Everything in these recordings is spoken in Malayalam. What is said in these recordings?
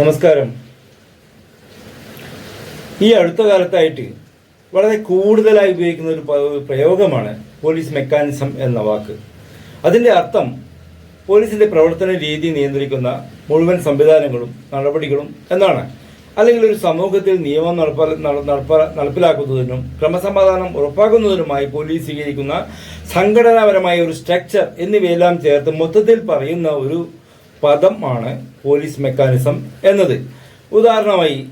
നമസ്കാരം. ഈ അടുത്ത കാലത്തായിട്ട് വളരെ കൂടുതലായി ഉപയോഗിക്കുന്ന ഒരു പ്രയോഗമാണ് പോലീസ് മെക്കാനിസം എന്ന വാക്ക്. അതിന്റെ അർത്ഥം പോലീസിന്റെ പ്രവർത്തന രീതി നിയന്ത്രിക്കുന്ന മുഴുവൻ സംവിധാനങ്ങളും നടപടികളും എന്നാണ്. അല്ലെങ്കിൽ ഒരു സമൂഹത്തിൽ നിയമം നടപ്പ നട- നടപ്പാ- നടപ്പിലാക്കുന്നതിനും ക്രമസമാധാനം ഉറപ്പാക്കുന്നതിനുമായി പോലീസ് സ്വീകരിക്കുന്ന സംഘടനാപരമായ ഒരു സ്ട്രക്ചർ എന്നിവയെല്ലാം ചേർത്ത് മൊത്തത്തിൽ പറയുന്ന ഒരു പദമാണ് പോലീസ് മെക്കാനിസം എന്നത്. ഉദാഹരണമായി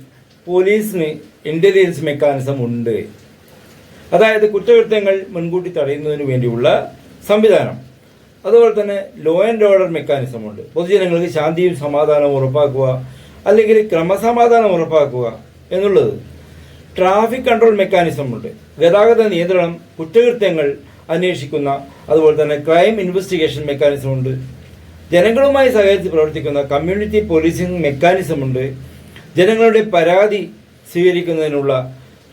പോലീസിന് ഇന്റലിജൻസ് മെക്കാനിസം ഉണ്ട്. അതായത് കുറ്റകൃത്യങ്ങൾ മുൻകൂട്ടി തടയുന്നതിന് വേണ്ടിയുള്ള സംവിധാനം. അതുപോലെ തന്നെ ലോ ആൻഡ് ഓർഡർ മെക്കാനിസം ഉണ്ട്. പൊതുജനങ്ങൾക്ക് ശാന്തിയും സമാധാനവും ഉറപ്പാക്കുക അല്ലെങ്കിൽ ക്രമസമാധാനം ഉറപ്പാക്കുക എന്നുള്ളത്. ട്രാഫിക് കൺട്രോൾ മെക്കാനിസം ഉണ്ട്. ഗതാഗത നിയന്ത്രണം കുറ്റകൃത്യങ്ങൾ അന്വേഷിക്കുന്ന അതുപോലെ തന്നെ ക്രൈം ഇൻവെസ്റ്റിഗേഷൻ മെക്കാനിസം ഉണ്ട്. ജനങ്ങളുമായി സഹകരിച്ച് പ്രവർത്തിക്കുന്ന കമ്മ്യൂണിറ്റി പോലീസിംഗ് മെക്കാനിസം ഉണ്ട്. ജനങ്ങളുടെ പരാതി സ്വീകരിക്കുന്നതിനുള്ള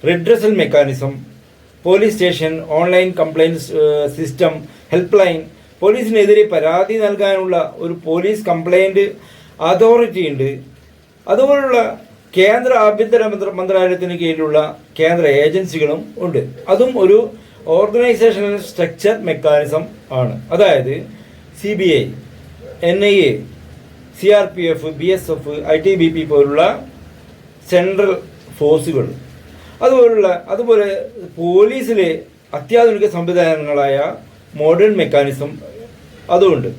redressal mechanism police station online complaints system help line പോലീസിനെതിരെ പരാതി നൽകാനുള്ള ഒരു പോലീസ് കംപ്ലയിന്റ് അതോറിറ്റി ഉണ്ട്. അതുപോലുള്ള കേന്ദ്ര ആഭ്യന്തര മന്ത്ര മന്ത്രാലയത്തിന് കീഴിലുള്ള കേന്ദ്ര ഏജൻസികളും ഉണ്ട്. അതും ഒരു ഓർഗനൈസേഷണൽ സ്ട്രക്ചർ മെക്കാനിസം ആണ്. അതായത് C B I N I A C R P F B S F I T B P പോലുള്ള സെൻട്രൽ ഫോഴ്സുകൾ അതുപോലുള്ള അതുപോലെ പോലീസിലെ അത്യാധുനിക സംവിധാനങ്ങളായ മോഡേൺ മെക്കാനിസം അതുമുണ്ട്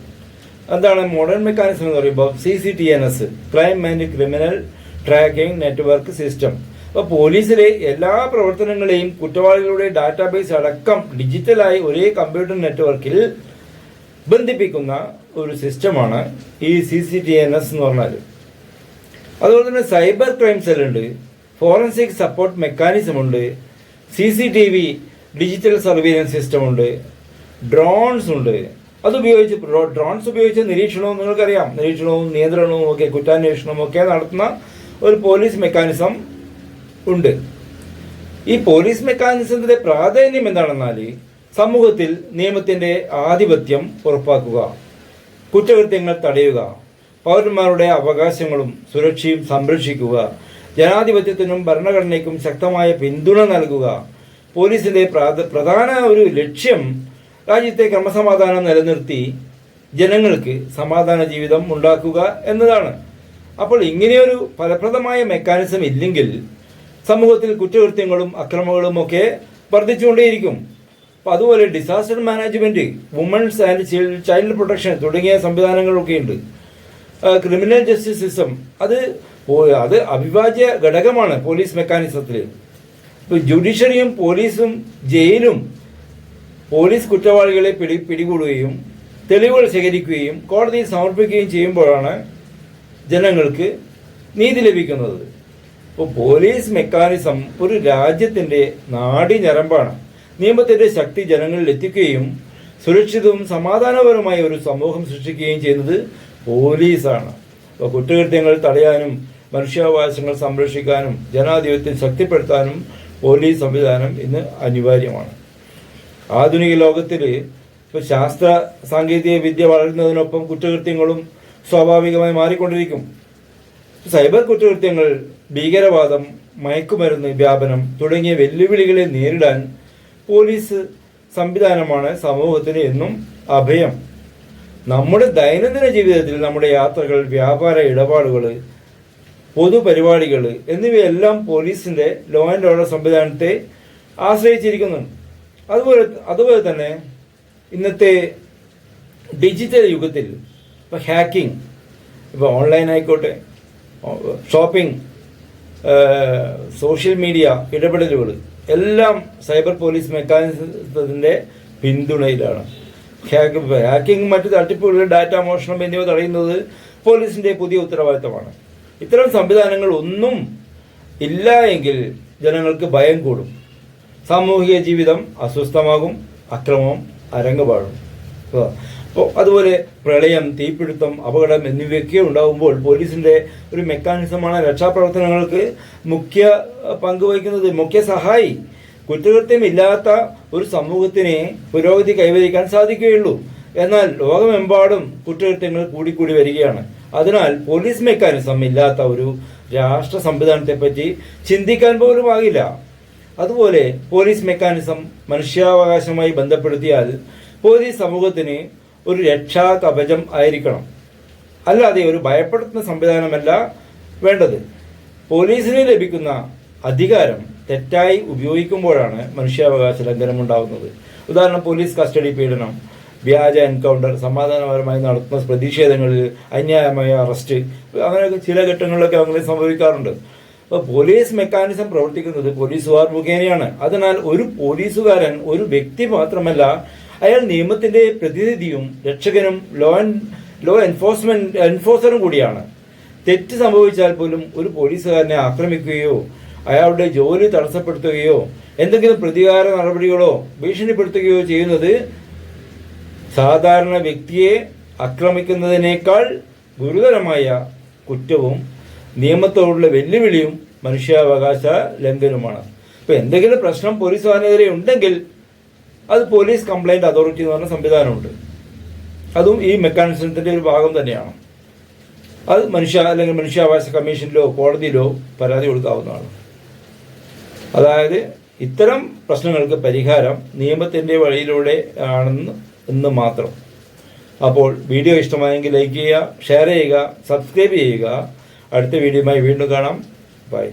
എന്താണ് മോഡേൺ മെക്കാനിസം എന്ന് പറയുമ്പോൾ C C T N S crime and criminal tracking network system അപ്പോൾ പോലീസിലെ എല്ലാ പ്രവർത്തനങ്ങളെയും കുറ്റവാളികളുടെ ഡാറ്റാബേസ് അടക്കം ഡിജിറ്റലായി ഒരേ കമ്പ്യൂട്ടർ നെറ്റ്വർക്കിൽ ബന്ധിപ്പിക്കുന്ന ഒരു സിസ്റ്റമാണ് ഈ C C T N S എന്ന് പറഞ്ഞാൽ. അതുപോലെ തന്നെ സൈബർ ക്രൈം സെല്ലുണ്ട് ഫോറൻസിക് സപ്പോർട്ട് മെക്കാനിസം ഉണ്ട് C C T V digital surveillance system ഉണ്ട് ഡ്രോൺസ് ഉണ്ട്. അതുപയോഗിച്ച് ഡ്രോ- ഡ്രോൺസ് ഉപയോഗിച്ച് നിരീക്ഷണവും നിങ്ങൾക്കറിയാം. നിരീക്ഷണവും നിയന്ത്രണവും ഒക്കെ കുറ്റാന്വേഷണവും ഒക്കെ നടത്തുന്ന ഒരു പോലീസ് മെക്കാനിസം ഉണ്ട്. ഈ പോലീസ് മെക്കാനിസത്തിന്റെ പ്രാധാന്യം എന്താണെന്നാൽ സമൂഹത്തിൽ നിയമത്തിന്റെ ആധിപത്യം ഉറപ്പാക്കുക കുറ്റകൃത്യങ്ങൾ തടയുക പൗരന്മാരുടെ അവകാശങ്ങളും സുരക്ഷയും സംരക്ഷിക്കുക ജനാധിപത്യത്തിനും ഭരണഘടനയ്ക്കും ശക്തമായ പിന്തുണ നൽകുക പോലീസിന്റെ പ്രധാന ഒരു ലക്ഷ്യം രാജ്യത്തെ ക്രമസമാധാനം നിലനിർത്തി ജനങ്ങൾക്ക് സമാധാന ജീവിതം ഉണ്ടാക്കുക എന്നതാണ്. അപ്പോൾ ഇങ്ങനെയൊരു ഫലപ്രദമായ മെക്കാനിസം ഇല്ലെങ്കിൽ സമൂഹത്തിൽ കുറ്റകൃത്യങ്ങളും അക്രമങ്ങളും ഒക്കെ വർദ്ധിച്ചുകൊണ്ടേയിരിക്കും. അപ്പോൾ അതുപോലെ disaster management women's and child protection തുടങ്ങിയ സംവിധാനങ്ങളൊക്കെ ഉണ്ട് ക്രിമിനൽ ജസ്റ്റിസ് സിസ്റ്റം അത് അത് അവിഭാജ്യ ഘടകമാണ് പോലീസ് മെക്കാനിസത്തിൽ ഇപ്പോൾ ജുഡീഷ്യറിയും പോലീസും ജയിലും പോലീസ് കുറ്റവാളികളെ പിടി പിടികൂടുകയും തെളിവുകൾ ശേഖരിക്കുകയും കോടതിയിൽ സമർപ്പിക്കുകയും ചെയ്യുമ്പോഴാണ് ജനങ്ങൾക്ക് നീതി ലഭിക്കുന്നത്. ഇപ്പോൾ പോലീസ് മെക്കാനിസം ഒരു രാജ്യത്തിന്റെ നാടി ഞരമ്പാണ് നിയമത്തിന്റെ ശക്തി ജനങ്ങളിൽ എത്തിക്കുകയും സുരക്ഷിതവും സമാധാനപരമായ ഒരു സമൂഹം സൃഷ്ടിക്കുകയും ചെയ്യുന്നത് പോലീസാണ്. അപ്പോൾ കുറ്റകൃത്യങ്ങൾ തടയാനും മനുഷ്യാവകാശങ്ങൾ സംരക്ഷിക്കാനും ജനാധിപത്യം ശക്തിപ്പെടുത്താനും പോലീസ് സംവിധാനം ഇന്ന് അനിവാര്യമാണ്. ആധുനിക ലോകത്തിൽ ഇപ്പോൾ ശാസ്ത്ര സാങ്കേതിക വിദ്യ വളരുന്നതിനൊപ്പം കുറ്റകൃത്യങ്ങളും സ്വാഭാവികമായി മാറിക്കൊണ്ടിരിക്കും. സൈബർ കുറ്റകൃത്യങ്ങൾ ഭീകരവാദം മയക്കുമരുന്ന് വ്യാപനം തുടങ്ങിയ വെല്ലുവിളികളെ നേരിടാൻ പോലീസ് സംവിധാനമാണ് സമൂഹത്തിന് എന്നും അഭയം. നമ്മുടെ ദൈനംദിന ജീവിതത്തിൽ നമ്മുടെ യാത്രകൾ വ്യാപാര ഇടപാടുകൾ പൊതുപരിപാടികൾ എന്നിവയെല്ലാം പോലീസിന്റെ ലോ ആൻഡ് ഓർഡർ സംവിധാനത്തെ ആശ്രയിച്ചിരിക്കുന്നു അതുപോലെ അതുപോലെ തന്നെ ഇന്നത്തെ ഡിജിറ്റൽ യുഗത്തിൽ ഇപ്പോൾ ഹാക്കിംഗ് ഇപ്പോൾ ഓൺലൈൻ ആയിക്കോട്ടെ ഷോപ്പിംഗ് സോഷ്യൽ മീഡിയ ഇടപെടലുകൾ എല്ലാം സൈബർ പോലീസ് മെക്കാനിസത്തിന്റെ പിന്തുണയിലാണ്. ഹാക്ക് ഹാക്കിംഗ് മറ്റു തട്ടിപ്പുകൾ ഡാറ്റ മോഷണം എന്നിവ തടയുന്നത് പോലീസിന്റെ പുതിയ ഉത്തരവാദിത്തമാണ്. ഇത്തരം സംവിധാനങ്ങൾ ഒന്നും ഇല്ല എങ്കിൽ ജനങ്ങൾക്ക് ഭയം കൂടും. സാമൂഹിക ജീവിതം അസ്വസ്ഥമാകും അക്രമം അരങ്ങുപാടും. അതുപോലെ പ്രളയം തീപിടുത്തം അപകടം എന്നിവയൊക്കെ ഉണ്ടാകുമ്പോൾ പോലീസിന്റെ ഒരു മെക്കാനിസമാണ് രക്ഷാപ്രവർത്തനങ്ങൾക്ക് മുഖ്യ പങ്കുവഹിക്കുന്നത് പങ്ക് വഹിക്കുന്നത്. മുഖ്യ സഹായി കുറ്റകൃത്യമില്ലാത്ത ഒരു സമൂഹത്തിനെ പുരോഗതി കൈവരിക്കാൻ സാധിക്കുകയുള്ളൂ. എന്നാൽ ലോകമെമ്പാടും കുറ്റകൃത്യങ്ങൾ കൂടിക്കൂടി വരികയാണ്. അതിനാൽ പോലീസ് മെക്കാനിസം ഇല്ലാത്ത ഒരു രാഷ്ട്ര സംവിധാനത്തെ പറ്റി ചിന്തിക്കാൻ പോലും ആകില്ല. അതുപോലെ പോലീസ് മെക്കാനിസം മനുഷ്യാവകാശമായി ബന്ധപ്പെടുത്തിയാൽ പോലീസ് സമൂഹത്തിന് ഒരു രക്ഷാ കവചം ആയിരിക്കണം. അല്ലാതെ ഒരു ഭയപ്പെടുത്തുന്ന സംവിധാനമല്ല വേണ്ടത്. പോലീസിന് ലഭിക്കുന്ന അധികാരം തെറ്റായി ഉപയോഗിക്കുമ്പോഴാണ് മനുഷ്യാവകാശ ലംഘനം ഉണ്ടാകുന്നത്. ഉദാഹരണം പോലീസ് കസ്റ്റഡി പീഡനം വ്യാജ എൻകൗണ്ടർ സമാധാനപരമായി നടത്തുന്ന പ്രതിഷേധങ്ങളിൽ അന്യായമായ അറസ്റ്റ് അങ്ങനെയൊക്കെ ചില ഘട്ടങ്ങളിലൊക്കെ അങ്ങനെ സംഭവിക്കാറുണ്ട്. അപ്പോൾ പോലീസ് മെക്കാനിസം പ്രവർത്തിക്കുന്നത് പോലീസുകാർ മുഖേനയാണ്. അതിനാൽ ഒരു പോലീസുകാരൻ ഒരു വ്യക്തി മാത്രമല്ല അയാൾ നിയമത്തിന്റെ പ്രതിനിധിയും രക്ഷകനും ലോ ലോ എൻഫോഴ്സ്മെന്റ് എൻഫോഴ്സറും കൂടിയാണ്. തെറ്റ് സംഭവിച്ചാൽ പോലും ഒരു പോലീസുകാരനെ ആക്രമിക്കുകയോ അയാളുടെ ജോലി തടസ്സപ്പെടുത്തുകയോ എന്തെങ്കിലും പ്രതികാര നടപടികളോ ഭീഷണിപ്പെടുത്തുകയോ ചെയ്യുന്നത് സാധാരണ വ്യക്തിയെ ആക്രമിക്കുന്നതിനേക്കാൾ ഗുരുതരമായ കുറ്റവും നിയമത്തോടുള്ള വെല്ലുവിളിയും മനുഷ്യാവകാശ ലംഘനവുമാണ്. ഇപ്പൊ എന്തെങ്കിലും പ്രശ്നം പോലീസുകാരനെതിരെ ഉണ്ടെങ്കിൽ അത് പോലീസ് കംപ്ലൈന്റ് അതോറിറ്റി എന്ന് പറഞ്ഞ സംവിധാനമുണ്ട്. അതും ഈ മെക്കാനിസത്തിന്റെ ഒരു ഭാഗം തന്നെയാണ്. അത് മനുഷ്യ അല്ലെങ്കിൽ മനുഷ്യാവകാശ കമ്മീഷനിലോ കോടതിയിലോ പരാതി കൊടുക്കാവുന്നതാണ്. അതായത് ഇത്തരം പ്രശ്നങ്ങൾക്ക് പരിഹാരം നിയമത്തിന്റെ വഴിയിലൂടെ ആണെന്ന് എന്ന് മാത്രം. അപ്പോൾ വീഡിയോ ഇഷ്ടമായെങ്കിൽ ലൈക്ക് ചെയ്യുക ഷെയർ ചെയ്യുക സബ്സ്ക്രൈബ് ചെയ്യുക. അടുത്ത വീഡിയോയുമായി വീണ്ടും കാണാം. ബൈ.